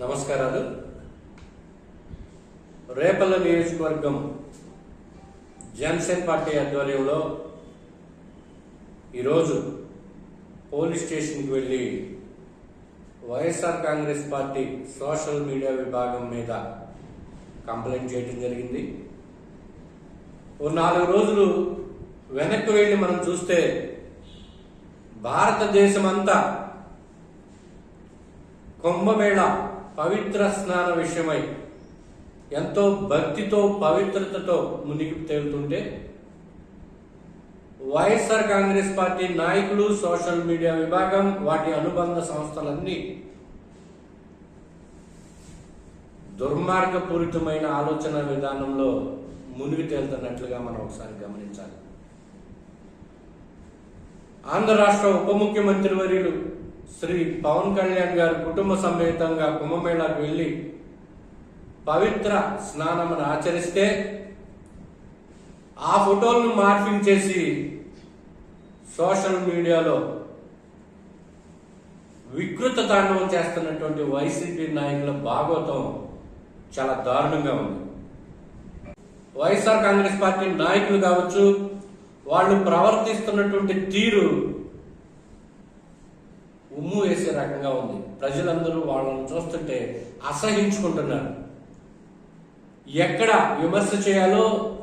నమస్కారాలు. రేపల్ల నియోజకవర్గం జనసేన పార్టీ ఆధ్వర్యంలో ఈరోజు పోలీస్ స్టేషన్కి వెళ్ళి YSR Congress party social media విభాగం మీద కంప్లైంట్ చేయడం జరిగింది. ఓ నాలుగు రోజులు వెనక్కి వెళ్ళి మనం చూస్తే భారతదేశం అంతా కుంభమేళ పవిత్ర స్నాన విషయమై ఎంతో భక్తితో పవిత్రతతో మునిగి తేలుతుంటే వైఎస్ఆర్ కాంగ్రెస్ పార్టీ నాయకులు సోషల్ మీడియా విభాగం వాటి అనుబంధ సంస్థలన్నీ దుర్మార్గపూరితమైన ఆలోచన విధానంలో మునిగి తేలుతున్నట్లుగా మనం ఒకసారి గమనించాలి. ఆంధ్ర రాష్ట్ర ఉప ముఖ్యమంత్రి వర్యులు శ్రీ పవన్ కళ్యాణ్ గారు కుటుంబ సమేతంగా కుంభమేళాకు వెళ్ళి పవిత్ర స్నానమును ఆచరిస్తే ఆ ఫోటోలను మార్ఫింగ్ చేసి సోషల్ మీడియాలో వికృత తాండవం చేస్తున్నటువంటి వైసీపీ నాయకుల భాగవతం చాలా దారుణంగా ఉంది. వైఎస్ఆర్ కాంగ్రెస్ పార్టీ నాయకులు కావచ్చు వాళ్ళు ప్రవర్తిస్తున్నటువంటి తీరు ఉమ్ము వేసే రకంగా ఉంది. ప్రజలందరూ వాళ్ళని చూస్తుంటే అసహించుకుంటున్నారు. ఎక్కడ విమర్శ చేయాలో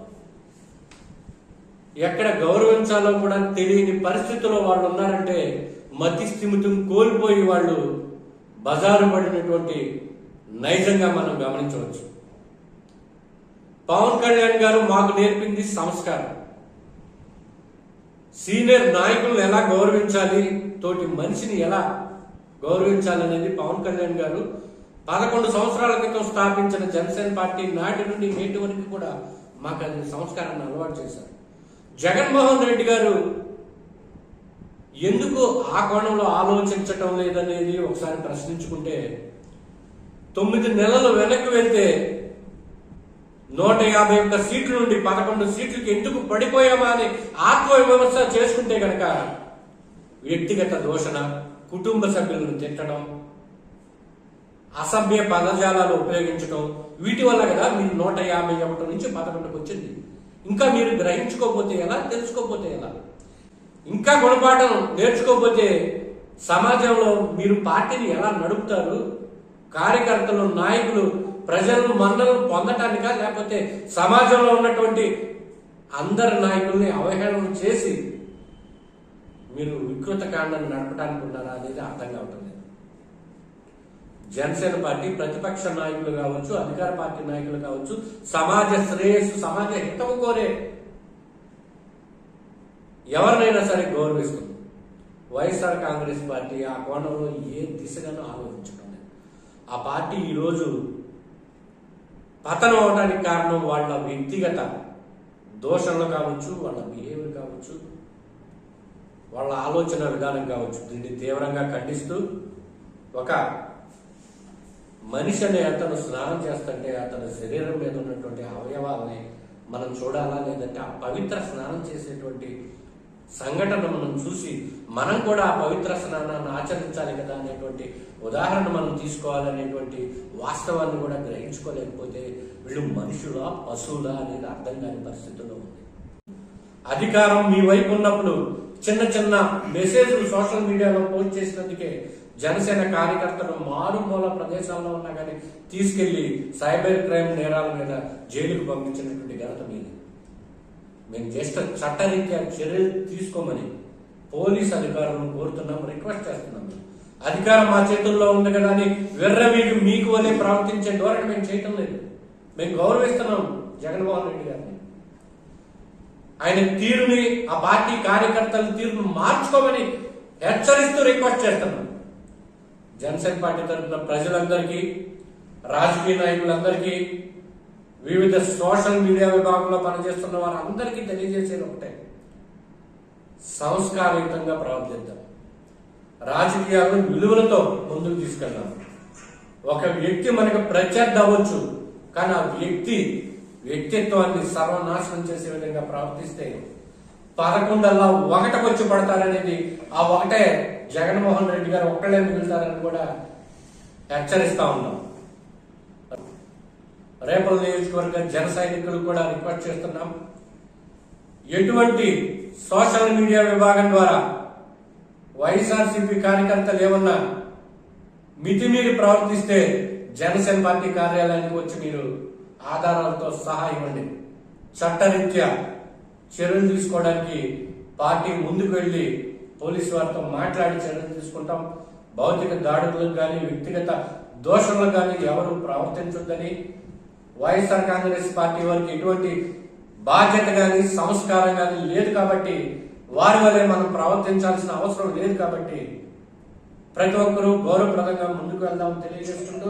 ఎక్కడ గౌరవించాలో కూడా తెలియని పరిస్థితుల్లో వాళ్ళు ఉన్నారంటే మతి స్థిమితం కోల్పోయి వాళ్ళు బజారు పడినటువంటి నైజంగా మనం గమనించవచ్చు. పవన్ కళ్యాణ్ గారు మాకు నేర్పింది సంస్కారం. సీనియర్ నాయకులను ఎలా గౌరవించాలి? తోటి మనిషిని ఎలా గౌరవించాలనేది పవన్ కళ్యాణ్ గారు పదకొండు సంవత్సరాల క్రితం స్థాపించిన జనసేన పార్టీ నాటి నుండి నేటి వరకు కూడా మాకు అది సంస్కారాన్ని అలవాటు చేశారు. జగన్మోహన్ రెడ్డి గారు ఎందుకు ఆ కోణంలో ఆలోచించటం లేదనేది ఒకసారి ప్రశ్నించుకుంటే తొమ్మిది నెలలు వెనక్కి వెళ్తే నూట యాభై ఒక్క సీట్ల నుండి పదకొండు సీట్లకి ఎందుకు పడిపోయామా అని ఆత్మవిమర్శ చేసుకుంటే కనుక వ్యక్తిగత దూషణ కుటుంబ సభ్యులను తిట్టడం అసభ్య పదజాలాలు ఉపయోగించడం వీటి వల్ల కదా మీరు నూట యాభై ఒకటి నుంచి పదకొండుకు వచ్చింది. ఇంకా మీరు గ్రహించుకోకపోతే ఎలా తెలుసుకోకపోతే ఎలా? ఇంకా గుణపాఠం నేర్చుకోకపోతే సమాజంలో మీరు పార్టీని ఎలా నడుపుతారు? కార్యకర్తలు నాయకులు ప్రజలను మన్నలను పొందటానికా లేకపోతే సమాజంలో ఉన్నటువంటి అందరి నాయకుల్ని అవహేళన చేసి మీరు వికృత కాండాన్ని నడపడానికి ఉన్నారా అనేది అర్థం కావటం లేదు. జనసేన పార్టీ ప్రతిపక్ష నాయకులు కావచ్చు అధికార పార్టీ నాయకులు కావచ్చు సమాజ శ్రేయస్సు సమాజ హితము కోరే ఎవరినైనా సరే గౌరవిస్తుంది వైఎస్ఆర్ కాంగ్రెస్ పార్టీ ఆ కోణంలో ఏ దిశగానో ఆలోచించడం లేదు. ఆ పార్టీ ఈరోజు పతనం అవడానికి కారణం వాళ్ళ వ్యక్తిగత దోషంలో కావచ్చు వాళ్ళ బిహేవియర్ కావచ్చు వాళ్ళ ఆలోచన విధానం కావచ్చు. దీన్ని తీవ్రంగా ఖండిస్తూ ఒక మనిషి అనే అతను స్నానం చేస్తుంటే అతని శరీరం మీద ఉన్నటువంటి అవయవాల్ని మనం చూడాలా లేదంటే ఆ పవిత్ర స్నానం చేసేటువంటి సంఘటన మనం చూసి మనం కూడా ఆ పవిత్ర స్నానాన్ని ఆచరించాలి కదా అనేటువంటి ఉదాహరణ మనం తీసుకోవాలనేటువంటి వాస్తవాన్ని కూడా గ్రహించుకోలేకపోతే వీళ్ళు మనుషులా పశువులా అనేది అర్థం కాని పరిస్థితుల్లో ఉంది. అధికారం మీ వైపు ఉన్నప్పుడు చిన్న చిన్న మెసేజ్లు సోషల్ మీడియాలో పోస్ట్ చేసినందుకే జనసేన కార్యకర్తలు మారుమూల ప్రదేశాల్లో ఉన్నా కానీ తీసుకెళ్ళి సైబర్ క్రైమ్ నేరాల మీద జైలుకు పంపించినటువంటి ఘనత మీది. మేము జస్ట్ చట్టరీత్యా చర్యలు తీసుకోమని పోలీస్ అధికారులను కోరుతున్నాం రిక్వెస్ట్ చేస్తున్నాం. అధికారం మా చేతుల్లో ఉంది కదా అని వెర్రవీగి మీకు వలె ప్రవర్తించే ధోరణి మేము చేయటం లేదు. మేము గౌరవిస్తున్నాం జగన్మోహన్ రెడ్డి గారిని. ఆయన తీరుని ఆ పార్టీ కార్యకర్తల తీరును మార్చుకోమని హెచ్చరిస్తూ రిక్వెస్ట్ చేస్తున్నాను జనసేన పార్టీ తరఫున ప్రజలందరికీ రాజకీయ నాయకులందరికీ వివిధ సోషల్ మీడియా విభాగంలో పనిచేస్తున్న వారందరికీ తెలియజేసేది ఒకటే. సంస్కారయుతంగా ప్రవర్తిద్దాం. రాజకీయాలను విలువలతో ముందుకు తీసుకెళ్దాం. ఒక వ్యక్తి మనకు ప్రత్యర్థి అవ్వచ్చు కానీ ఆ వ్యక్తి వ్యక్తిత్వాన్ని సర్వనాశనం చేసే విధంగా ప్రవర్తిస్తే పదకొండల్లా ఒకటకొచ్చి పడతారనేది ఆ ఒకటే జగన్మోహన్ రెడ్డి గారు ఒక్కళ్ళే మిగులుతారని కూడా హెచ్చరిస్తా ఉన్నాం. రేపల నియోజకవర్గ జన సైనికులు కూడా రిక్వెస్ట్ చేస్తున్నాం. ఎటువంటి సోషల్ మీడియా విభాగం ద్వారా వైఎస్ఆర్సీపీ కార్యకర్తలు ఏమన్నా మితిమీరి ప్రవర్తిస్తే జనసేన పార్టీ కార్యాలయానికి వచ్చి మీరు ఆధారాలతో సహా ఇవ్వండి. చట్టరీత్యా చర్యలు తీసుకోవడానికి పార్టీ ముందుకు వెళ్ళి పోలీసు వారితో మాట్లాడి చర్యలు తీసుకుంటాం. భౌతిక దాడులకు కానీ వ్యక్తిగత దోషంలో కానీ ఎవరు ప్రవర్తించొద్దని వైఎస్ఆర్ కాంగ్రెస్ పార్టీ వారికి ఎటువంటి బాధ్యత కానీ సంస్కారం కానీ లేదు కాబట్టి వారి వల్లే మనం ప్రవర్తించాల్సిన అవసరం లేదు కాబట్టి ప్రతి ఒక్కరూ గౌరవప్రదంగా ముందుకు వెళ్దాం తెలియజేస్తుంటూ